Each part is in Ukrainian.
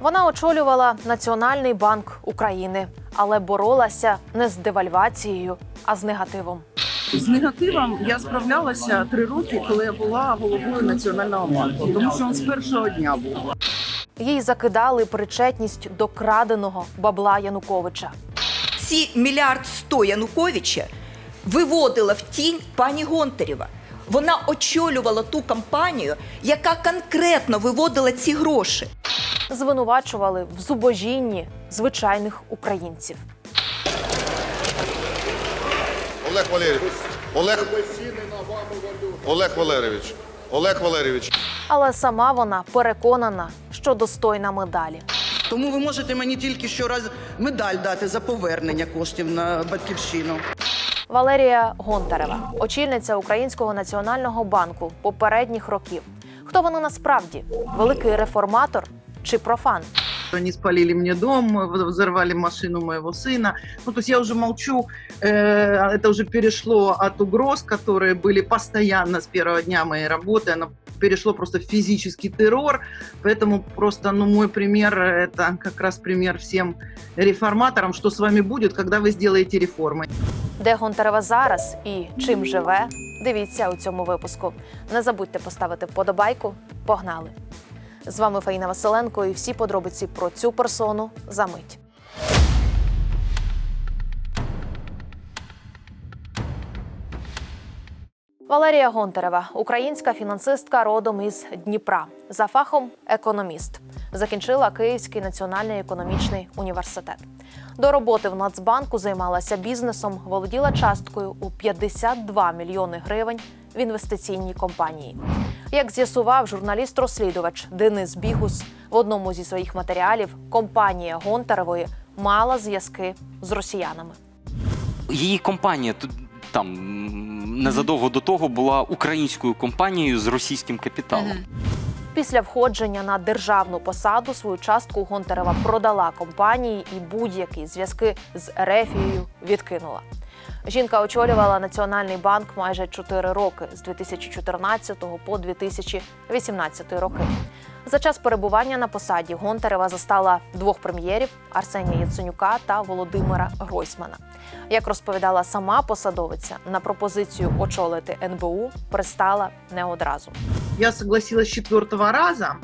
Вона очолювала Національний банк України, але боролася не з девальвацією, а з негативом. З негативом я справлялася три роки, коли я була головою національного банку, тому що він з першого дня був. Їй закидали причетність до краденого бабла Януковича. ці мільярд сто Януковича виводила в тінь пані Гонтарєва. Вона очолювала ту кампанію, яка конкретно виводила ці гроші. Звинувачували в зубожінні звичайних українців. Олег Валерійович. Олег... Олег Валерійович. Олег Валерійович. Але сама вона переконана, що достойна медалі. Тому ви можете мені тільки щораз медаль дати за повернення коштів на батьківщину. Валерія Гонтарева, очільниця Українського національного банку попередніх років. Хто вона насправді? Великий реформатор чи профан? Они спалили мне дом, взорвали машину моего сына. Ну, то есть я уже молчу, э, это уже перешло от угроз, которые были постоянно с первого дня моей работы, оно перешло просто в физический террор. Поэтому просто, ну, мой пример, это как раз пример всем реформаторам, что с вами будет, когда вы сделаете реформы. Де Гонтарева зараз і чим живе? Дивіться у цьому випуску. Не забудьте поставити вподобайку. Погнали! З вами Фаїна Василенко і всі подробиці про цю персону за мить. Валерія Гонтарева, українська фінансистка родом із Дніпра, за фахом економіст. Закінчила Київський національний економічний університет. До роботи в Нацбанку займалася бізнесом, володіла часткою у 52 мільйони гривень в інвестиційній компанії. Як з'ясував журналіст-розслідувач Денис Бігус, в одному зі своїх матеріалів компанія Гонтаревої мала зв'язки з росіянами. Її компанія тут там незадовго до того була українською компанією з російським капіталом. Після входження на державну посаду свою частку Гонтарева продала компанії і будь-які зв'язки з Ерефією відкинула. Жінка очолювала Національний банк майже 4 роки з 2014 по 2018 роки. За час перебування на посаді Гонтарева застала двох прем'єрів Арсенія Яценюка та Володимира Гройсмана. Як розповідала сама посадовиця, на пропозицію очолити НБУ пристала не одразу. Я согласилась с четвертого раза.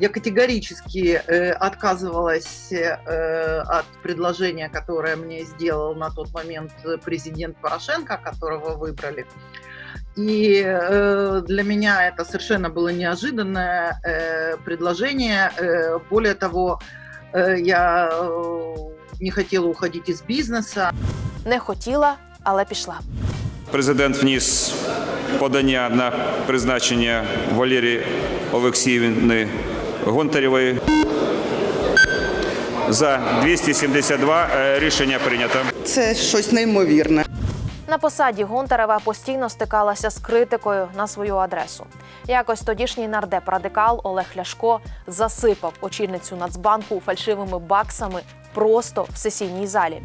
Я категорически э, отказывалась э, от предложения, которое мне сделал на тот момент президент Порошенко, которого выбрали. И э, для меня это совершенно было неожиданное э, предложение. Э, более того, э, я э, не хотела уходить из бизнеса. Не хотіла, але пішла. Президент вніс подання на призначення Валерії Олексіївни Гонтарєвої. За 272 е, рішення прийнято. Це щось неймовірне. На посаді Гонтарева постійно стикалася з критикою на свою адресу. Якось тодішній нардеп радикал Олег Ляшко засипав очільницю Нацбанку фальшивими баксами просто в сесійній залі.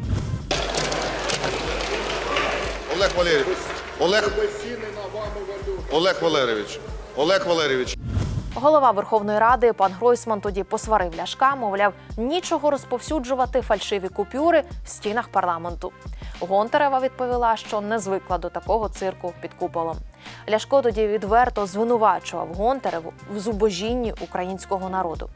Олег Валерійович. Олег... Олег Валерійович. Олег Валерійович. Голова Верховної Ради пан Гройсман тоді посварив Ляшка, мовляв, нічого розповсюджувати фальшиві купюри в стінах парламенту. Гонтарева відповіла, що не звикла до такого цирку під куполом. Ляшко тоді відверто звинувачував Гонтареву в зубожінні українського народу.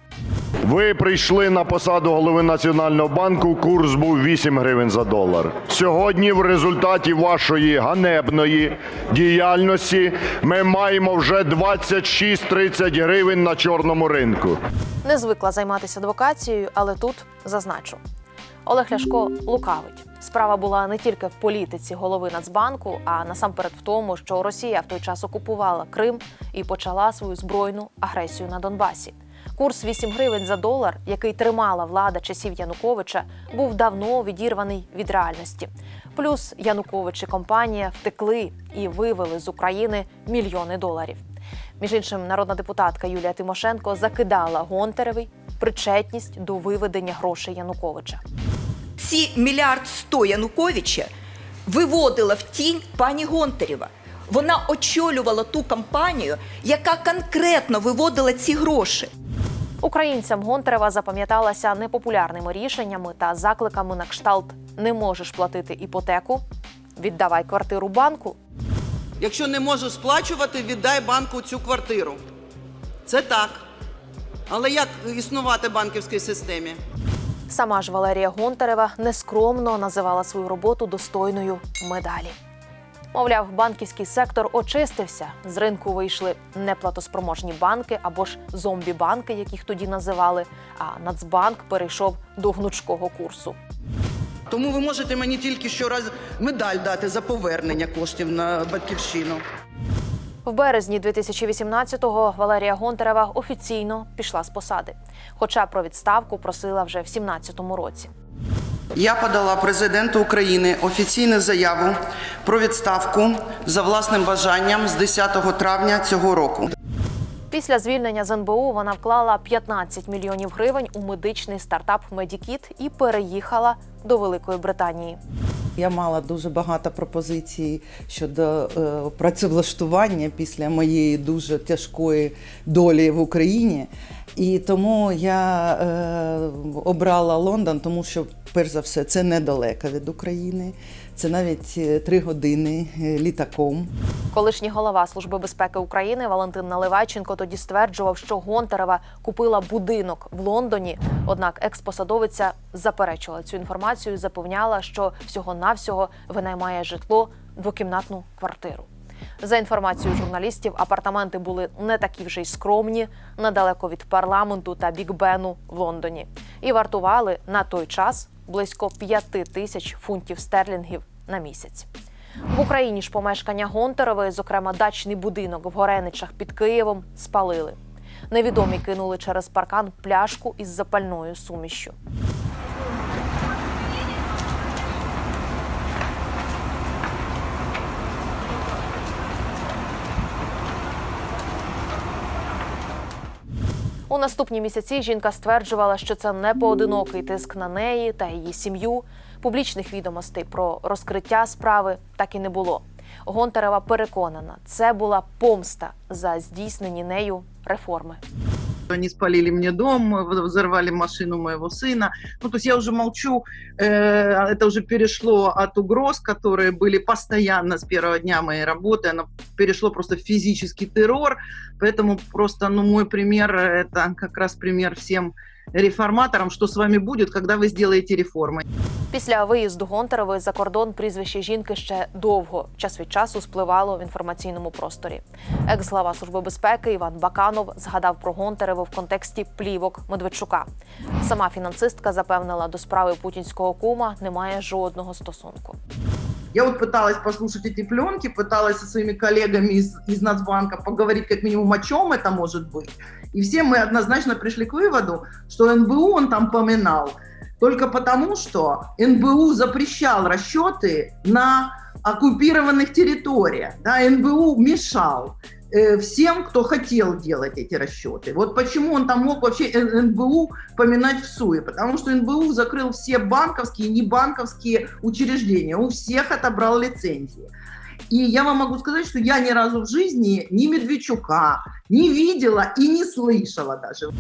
Ви прийшли на посаду голови Національного банку, курс був 8 гривень за долар. Сьогодні, в результаті вашої ганебної діяльності, ми маємо вже 26-30 гривень на чорному ринку. Не звикла займатися адвокацією, але тут зазначу. Олег Ляшко лукавить. Справа була не тільки в політиці голови Нацбанку, а насамперед в тому, що Росія в той час окупувала Крим і почала свою збройну агресію на Донбасі. Курс 8 гривень за долар, який тримала влада часів Януковича, був давно відірваний від реальності. Плюс Янукович і компанія втекли і вивели з України мільйони доларів. Між іншим, народна депутатка Юлія Тимошенко закидала Гонтаревий причетність до виведення грошей Януковича. Ці мільярд сто Януковича виводила в тінь пані Гонтарєва. Вона очолювала ту кампанію, яка конкретно виводила ці гроші. Українцям Гонтарева запам'яталася непопулярними рішеннями та закликами на кшталт не можеш платити іпотеку, віддавай квартиру банку. Якщо не можеш сплачувати, віддай банку цю квартиру. Це так. Але як існувати банківській системі? Сама ж Валерія Гонтарева нескромно називала свою роботу достойною медалі. Мовляв, банківський сектор очистився. З ринку вийшли неплатоспроможні банки або ж зомбі-банки, яких тоді називали. А Нацбанк перейшов до гнучкого курсу. Тому ви можете мені тільки щораз медаль дати за повернення коштів на батьківщину. В березні 2018-го Валерія Гонтарева офіційно пішла з посади, хоча про відставку просила вже в 17-му році. Я подала президенту України офіційну заяву про відставку за власним бажанням з 10 травня цього року. Після звільнення з НБУ вона вклала 15 мільйонів гривень у медичний стартап Медікіт і переїхала до Великої Британії. Я мала дуже багато пропозицій щодо е, працевлаштування після моєї дуже тяжкої долі в Україні. І тому я е, обрала Лондон, тому що, перш за все, це недалеко від України. Це навіть е, три години е, літаком. Колишній голова Служби безпеки України Валентин Наливайченко тоді стверджував, що Гонтарева купила будинок в Лондоні. Однак експосадовиця заперечувала цю інформацію запевняла, що всього-навсього винаймає житло двокімнатну квартиру. За інформацією журналістів, апартаменти були не такі вже й скромні, недалеко від парламенту та Бікбену в Лондоні, і вартували на той час близько 5 тисяч фунтів стерлінгів на місяць. В Україні ж помешкання Гонтарової, зокрема дачний будинок в Гореничах під Києвом, спалили. Невідомі кинули через паркан пляшку із запальною сумішю. У наступні місяці жінка стверджувала, що це не поодинокий тиск на неї та її сім'ю. Публічних відомостей про розкриття справи так і не було. Гонтарева переконана, це була помста за здійснені нею реформи. Они спалили мне дом, взорвали машину моего сына. Ну, то есть я уже молчу, э, это уже перешло от угроз, которые были постоянно с первого дня моей работы, оно перешло просто в физический террор. Поэтому просто, ну, мой пример, это как раз пример всем реформаторам, что с вами будет, когда вы сделаете реформы. Після виїзду Гонтарової за кордон прізвище жінки ще довго час від часу спливало в інформаційному просторі. Екс-глава служби безпеки Іван Баканов згадав про Гонтареву в контексті плівок Медведчука. Сама фінансистка запевнила, до справи путінського кума немає жодного стосунку. Я вот пыталась послушать эти пленки, пыталась со своими коллегами из, из Нацбанка поговорить как минимум о чем это может быть. И все мы однозначно пришли к выводу, что НБУ он там поминал только потому, что НБУ запрещал расчеты на оккупированных территориях. Да, НБУ мешал всем, кто хотел делать эти расчеты. Вот почему он там мог вообще Н- НБУ поминать в СУе. Потому что НБУ закрыл все банковские и небанковские учреждения. У всех отобрал лицензии. И я вам могу сказать, что я ни разу в жизни ни Медведчука не видела и не слышала даже.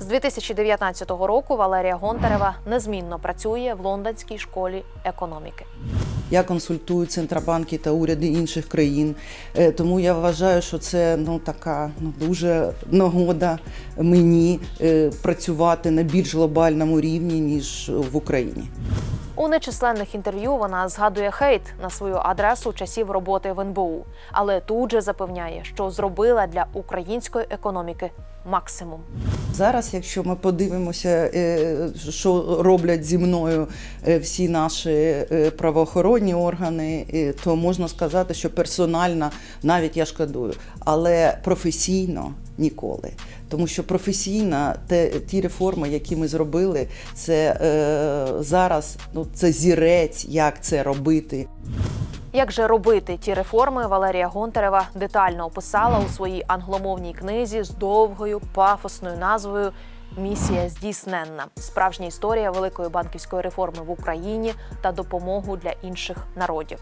З 2019 року Валерія Гонтарева незмінно працює в лондонській школі економіки. Я консультую центробанки та уряди інших країн. Е, Тому я вважаю, що це ну така ну дуже нагода мені е, працювати на більш глобальному рівні ніж в Україні. У нечисленних інтерв'ю вона згадує хейт на свою адресу часів роботи в НБУ, але тут же запевняє, що зробила для української економіки максимум. Зараз, якщо ми подивимося, е, що роблять зі мною е, всі наші е, правоохоронні органи, то можна сказати, що персонально навіть я шкодую, але професійно ніколи. Тому що професійно те, ті реформи, які ми зробили, це е, зараз ну, це зірець, як це робити. Як же робити ті реформи, Валерія Гонтарева детально описала у своїй англомовній книзі з довгою пафосною назвою місія здійсненна, справжня історія великої банківської реформи в Україні та допомогу для інших народів.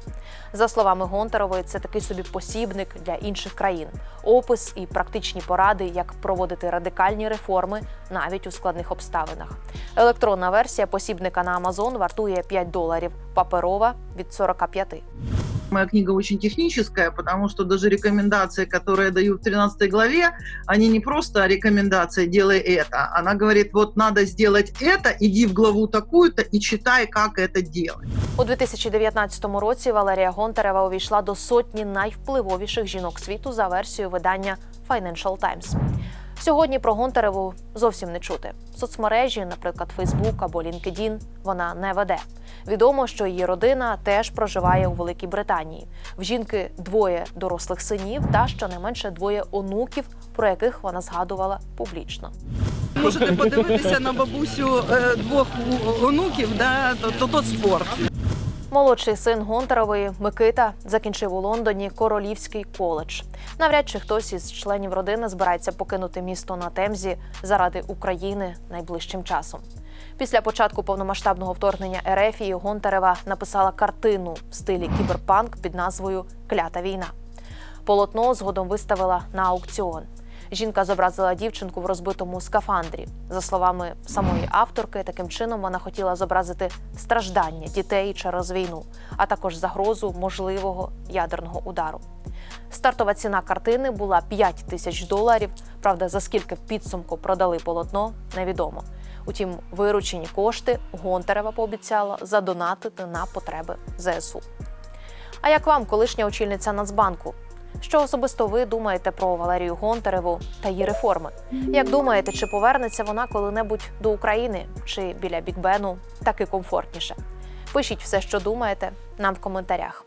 За словами Гонтарової, це такий собі посібник для інших країн, опис і практичні поради, як проводити радикальні реформи навіть у складних обставинах. Електронна версія посібника на Amazon вартує 5 доларів, паперова від 45. Моя книга очень техническая, потому что даже рекомендации, которые я даю в 13 главе, они не просто рекомендация «делай это». Она говорит, вот надо сделать это, иди в главу такую-то и читай, как это делать. У 2019 році Валерія Гонтарева увійшла до сотні найвпливовіших жінок світу за версією видання Financial Times. Сьогодні про Гонтареву зовсім не чути. Соцмережі, наприклад, Facebook або LinkedIn, вона не веде. Відомо, що її родина теж проживає у Великій Британії. В жінки двоє дорослих синів та щонайменше двоє онуків, про яких вона згадувала публічно. Можете подивитися на бабусю е, двох онуків, да, то, то, то спорт. Молодший син Гонтарової Микита закінчив у Лондоні Королівський коледж. Навряд чи хтось із членів родини збирається покинути місто на Темзі заради України найближчим часом. Після початку повномасштабного вторгнення Ерефії Гонтарева написала картину в стилі кіберпанк під назвою Клята війна. Полотно згодом виставила на аукціон. Жінка зобразила дівчинку в розбитому скафандрі. За словами самої авторки, таким чином вона хотіла зобразити страждання дітей через війну, а також загрозу можливого ядерного удару. Стартова ціна картини була 5 тисяч доларів. Правда, за скільки в підсумку продали полотно, невідомо. Утім, виручені кошти Гонтарева пообіцяла задонатити на потреби ЗСУ. А як вам, колишня очільниця Нацбанку? Що особисто ви думаєте про Валерію Гонтареву та її реформи? Як думаєте, чи повернеться вона коли-небудь до України, чи біля Бікбену так і комфортніше? Пишіть все, що думаєте, нам в коментарях.